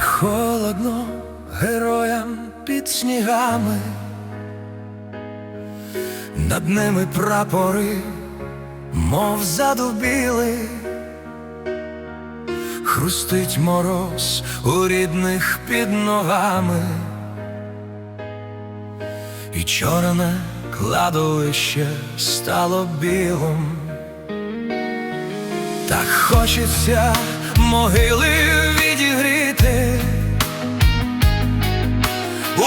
як холодно героям під снігами, над ними прапори, мов задубіли, хрустить мороз у рідних під ногами, і чорне кладовище стало білим, так хочеться могили.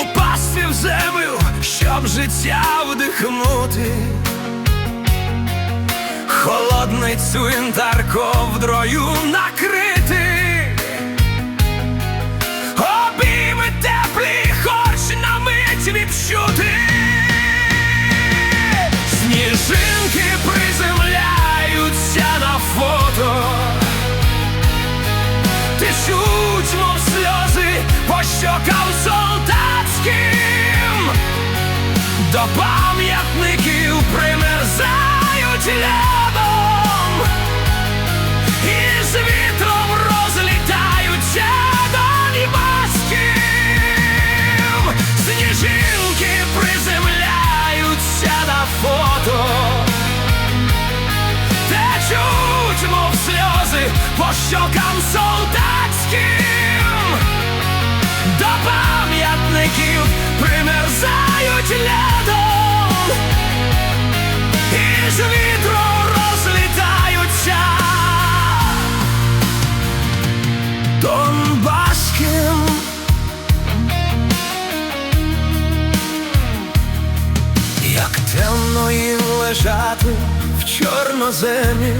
Упасти в землю, щоб життя вдихнути, холодний цвинтар ковдрою накрити, до пам'ятників примерзають лядом, і з вітром розлітаються донібаським. Сніжинки приземляються на фото, течуть, мов сльози по щокам солдатським, до пам'ятників примерзають лядом, і з вітром розлітаються Донбаським. Як темно їм лежати в чорноземі,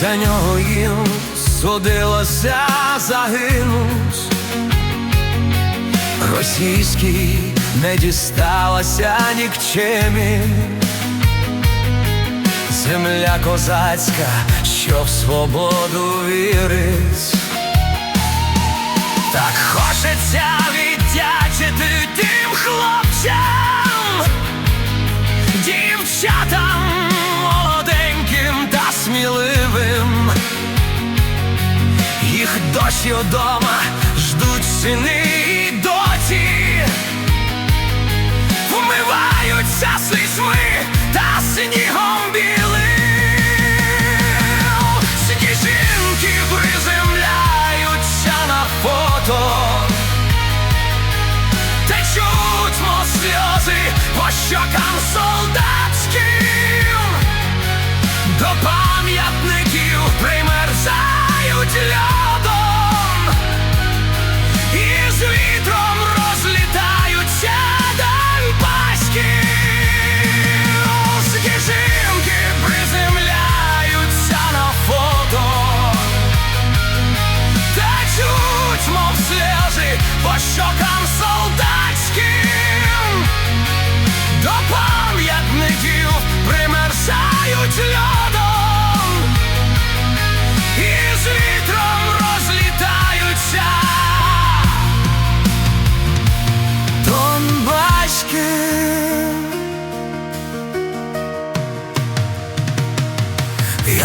за нього їм судилося загинуть, російській не дісталася нікчемі, земля козацька, що в свободу вірить. Так хочеться віддячити тим хлопцям, дівчатам молоденьким та сміливим. Їх досі вдома ждуть сини вмиваються слізьми та снігом білим. Сніжинки приземляються на фото, течуть, мов сльози по щокам солдатським, до пам'ятників примерзають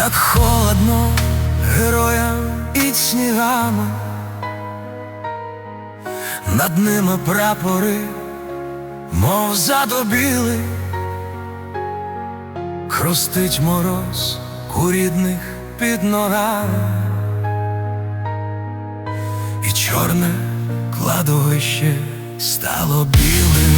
Як холодно героям під снігами, над ними прапори, мов задобіли, хрустить мороз у рідних під ногами, і чорне кладовище стало білим.